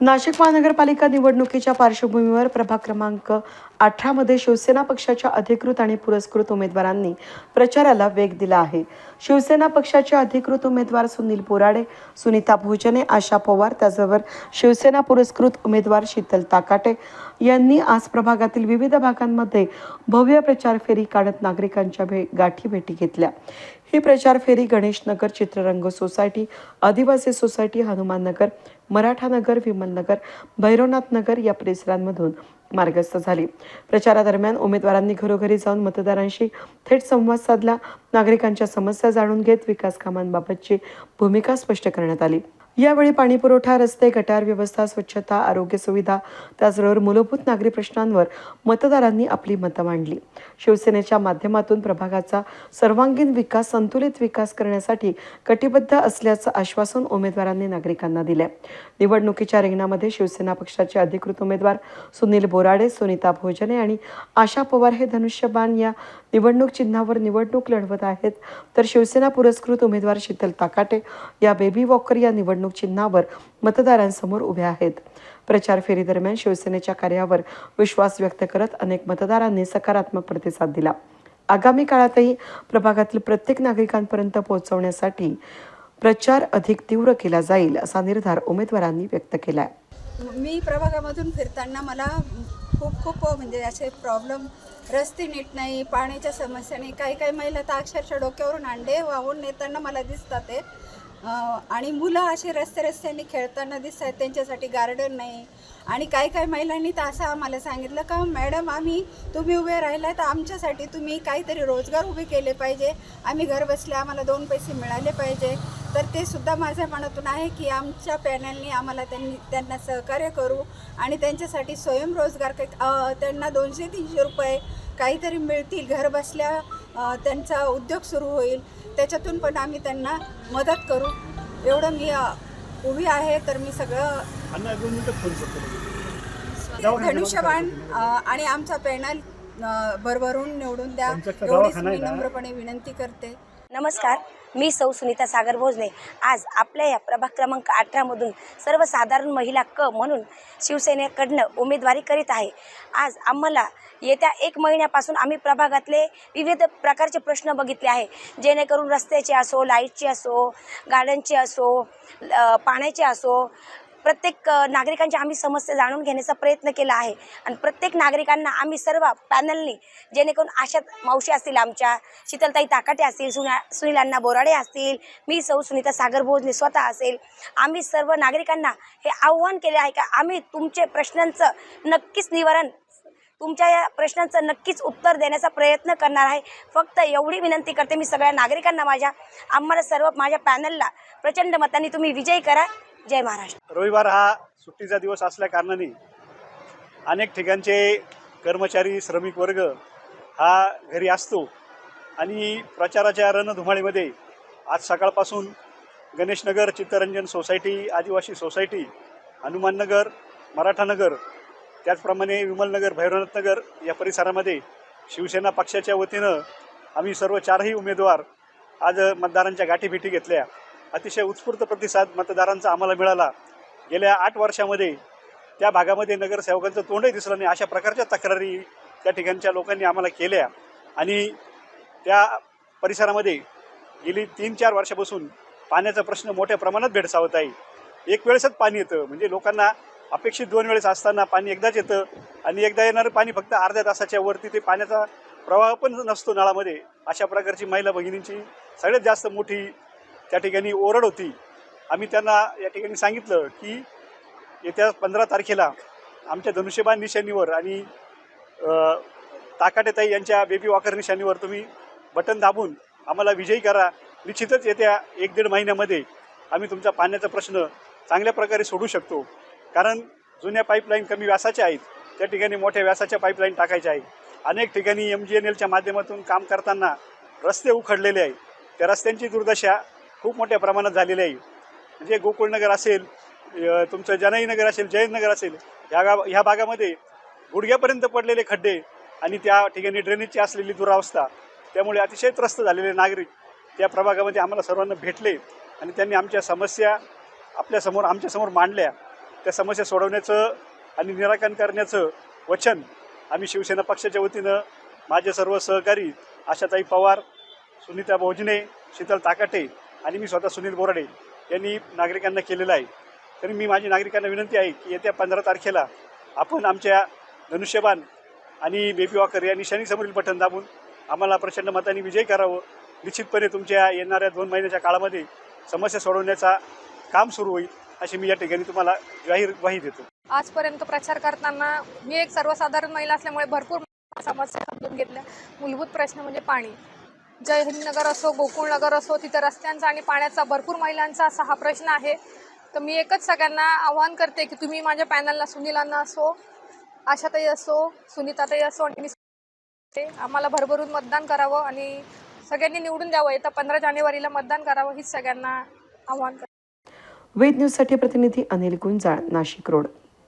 नाशिक महानगरपालिका निवडणुकीच्या पार्श्वभूमीवर प्रभाग क्रमांक अठरामध्ये शिवसेना पक्षाच्या अधिकृत आणि पुरस्कृत उमेदवारांनी प्रचाराला वेग दिला आहे. शिवसेना पक्षाचे अधिकृत उमेदवार सुनील बोराडे सुनीता भोजने आशा पवार त्याचबरोबर शिवसेना पुरस्कृत उमेदवार शीतल ताकाटे यांनी आज प्रभागातील विविध भागांमध्ये भव्य प्रचार फेरी काढत नागरिकांच्या भे गाठी भेटी घेतल्या. ही प्रचार फेरी गणेशनगर चित्ररंग सोसायटी आदिवासी सोसायटी हनुमान नगर मराठा नगर विमल नगर भैरवनाथ नगर या परिसरांमधून मार्गस्थ झाली. प्रचारादरम्यान उमेदवारांनी घरोघरी जाऊन मतदारांशी थेट संवाद साधला. नागरिकांच्या समस्या जाणून घेत विकास कामांबाबतची भूमिका स्पष्ट करण्यात आली. यावेळी पाणीपुरवठा रस्ते गटार व्यवस्था स्वच्छता आरोग्य सुविधा त्याचबरोबर मूलभूत नागरी प्रश्नांवर मतदारांनी आपली मतं मांडली. शिवसेनेच्या माध्यमातून प्रभागाचा सर्वांगीण विकास संतुलित विकास करण्यासाठी कटिबद्ध असल्याचं आश्वासन उमेदवारांनी नागरिकांना दिले निवडणुकीच्या रिंगणामध्ये शिवसेना पक्षाचे अधिकृत उमेदवार सुनील बोराडे सुनीता भोजने आणि आशा पवार हे धनुष्यबाण या निवडणूक चिन्हावर निवडणूक लढवत आहेत. तर शिवसेना पुरस्कृत उमेदवार शीतल ताकाटे या बेबी वॉकर या निवडणूक चिन्हावर मतदारांसमोर उभ्या आहेत. प्रचार फेरीदरम्यान शिवसेनेच्या कार्यावर विश्वास व्यक्त करत अनेक मतदारांनी सकारात्मक प्रतिसाद दिला. आगामी काळातही प्रभागातील प्रत्येक नागरिकांपर्यंत पोहोचवण्यासाठी प्रचार अधिक तीव्र केला जाईल असा निर्धार उमेदवारांनी व्यक्त केला आहे मी प्रभागामधून फिरताना मला खूप खूप म्हणजे असे प्रॉब्लेम रस्ते नीट नाही पाण्याच्या समस्या नाही काही काही महिला तर अक्षरशः डोक्यावरून अंडे वाहून नेताना मला दिसतात ते. आणि मुलं असे रस्ते रस्त्याने खेळताना दिसत आहेत त्यांच्यासाठी गार्डन नाही. आणि काही काही महिलांनी तर असं आम्हाला सांगितलं का मॅडम आम्ही तुम्ही उभे राहिला तर आमच्यासाठी तुम्ही काहीतरी रोजगार उभे केले पाहिजे. आम्ही घर बसले आम्हाला दोन पैसे मिळाले पाहिजे. तर ते सुद्धा माझ्या मनातून आहे की आमच्या पॅनलनी आम्हाला त्यांनी त्यांना सहकार्य करू आणि त्यांच्यासाठी स्वयंरोजगार काही त्यांना दोनशे तीनशे रुपये काहीतरी मिळतील. घर बसल्या त्यांचा उद्योग सुरू होईल. त्याच्यातून पण आम्ही त्यांना मदत करू. एवढं मी उभी आहे तर मी सगळं धनुष्यबाण आणि आमचा पॅनल भरभरून निवडून द्या. एवढीच मी? नम्रपणे विनंती करते. नमस्कार मी सौ सुनीता सागर भोजने. आज आपल्या या प्रभाग क्रमांक अठरामधून सर्वसाधारण महिला क म्हणून शिवसेनेकडनं उमेदवारी करीत आहे. आज आम्हाला येत्या एक महिन्यापासून आम्ही प्रभागातले विविध प्रकारचे प्रश्न बघितले आहे. जेणेकरून रस्त्याचे असो लाईटचे असो गार्डनचे असो पाण्याचे असो प्रत्येक नागरिकांच्या नागरिकांची आम्ही समस्या जाणून घेण्याचा प्रयत्न केला आहे. आणि प्रत्येक नागरिकांना आम्ही सर्व पॅनलनी जेणेकरून आशा मावशी असतील आमच्या शीतलताई ताकाटे असतील सुना सुनील अण्णा बोराडे असतील मी सौ सुनीता सागर भोजने स्वतः असेल. आम्ही सर्व नागरिकांना हे आव्हान केले आहे का आम्ही तुमचे प्रश्नांचं नक्कीच निवारण तुमच्या या प्रश्नांचं नक्कीच उत्तर देण्याचा प्रयत्न करणार आहे. फक्त एवढी विनंती करते मी सगळ्या नागरिकांना माझ्या आम्हाला सर्व माझ्या पॅनलला प्रचंड मतांनी तुम्ही विजयी करा. जय महाराष्ट्र. रविवार हा सुट्टीचा दिवस असल्या कारणाने अनेक ठिकाणचे कर्मचारी श्रमिक वर्ग हा घरी असतो आणि प्रचाराच्या रणधुमाळीमध्ये आज सकाळपासून गणेशनगर चित्तरंजन सोसायटी आदिवासी सोसायटी हनुमाननगर मराठानगर त्याचप्रमाणे विमलनगर भैरवनाथनगर या परिसरामध्ये शिवसेना पक्षाच्या वतीनं आम्ही सर्व चारही उमेदवार आज मतदारांच्या गाठीभेटी घेतल्या. अतिशय उत्स्फूर्त प्रतिसाद मतदारांचा आम्हाला मिळाला. गेल्या आठ वर्षामध्ये त्या भागामध्ये नगरसेवकांचं तोंडही दिसलं नाही. अशा प्रकारच्या तक्रारी त्या ठिकाणच्या लोकांनी आम्हाला केल्या. आणि त्या परिसरामध्ये गेली तीन चार वर्षापासून पाण्याचा प्रश्न मोठ्या प्रमाणात भेडसावत आहे. एक वेळेसच पाणी येतं. म्हणजे लोकांना अपेक्षित दोन वेळेस असताना पाणी एकदाच येतं आणि एकदा येणारं पाणी फक्त अर्ध्या तासाच्या वरती ते पाण्याचा प्रवाह पण नसतो नळामध्ये. अशा प्रकारची महिला भगिनींची सगळ्यात जास्त मोठी त्या ठिकाणी ओरड होती. आम्ही त्यांना या ठिकाणी सांगितलं की येत्या पंधरा तारखेला आमच्या धनुष्यबाण निशाणीवर आणि ताकाटेताई यांच्या बेबी वॉकर निशाणीवर तुम्ही बटन दाबून आम्हाला विजयी करा. निश्चितच येत्या एक दीड महिन्यामध्ये आम्ही तुमचा पाण्याचा प्रश्न चांगल्या प्रकारे सोडू शकतो. कारण जुन्या पाईपलाईन कमी व्यासाच्या आहेत. त्या ठिकाणी मोठ्या व्यासाच्या पाईपलाईन टाकायच्या आहेत. अनेक ठिकाणी एम जी एन एलच्या माध्यमातून काम करताना रस्ते उखडलेले आहेत. त्या रस्त्यांची दुर्दशा खूप मोठ्या प्रमाणात झालेले आहे. म्हणजे गोकुळनगर असेल तुमचं जनईनगर असेल जयंतनगर असेल ह्या गाव ह्या भागामध्ये गुडघ्यापर्यंत पडलेले खड्डे आणि त्या ठिकाणी ड्रेनेजची असलेली दुरावस्था त्यामुळे अतिशय त्रस्त झालेले नागरिक त्या प्रभागामध्ये आम्हाला सर्वांना भेटले आणि त्यांनी आमच्या समस्या आपल्यासमोर आमच्यासमोर मांडल्या. त्या समस्या सोडवण्याचं आणि निराकरण करण्याचं वचन आम्ही शिवसेना पक्षाच्या वतीनं माझे सर्व सहकारी आशाताई पवार सुनीता भोजने शीतल ताकाटे आणि मी स्वतः सुनील बोराडे यांनी नागरिकांना केलेलं आहे. तरी मी माझी नागरिकांना विनंती आहे की येत्या पंधरा तारखेला आपण आमच्या धनुष्यबाण आणि बेबी वॉकर या निशाणीसमोरील बटन दाबून आम्हाला प्रचंड मताने विजय करावं. निश्चितपणे तुमच्या येणाऱ्या दोन महिन्याच्या काळामध्ये समस्या सोडवण्याचा काम सुरू होईल अशी मी या ठिकाणी तुम्हाला जाहीर ग्वाही देतो. आजपर्यंत प्रचार करताना मी एक सर्वसाधारण महिला असल्यामुळे भरपूर समस्या समजून घेतल्या. मूलभूत प्रश्न म्हणजे पाणी. जय हिंद नगर असो गोकुळ नगर असो तिथं रस्त्यांचा आणि पाण्याचा भरपूर महिलांचा असा हा प्रश्न आहे. तर मी एकच सगळ्यांना आव्हान करते की तुम्ही माझ्या पॅनलला सुनीलांना असो आशाताई असो सुनीताताई असो आणि मी आम्हाला भरभरून मतदान करावं आणि सगळ्यांनी निवडून द्यावं. येत्या पंधरा जानेवारीला मतदान करावं हीच सगळ्यांना आव्हान करते. वेद न्यूजसाठी प्रतिनिधी अनिल गुंजाळ नाशिक रोड.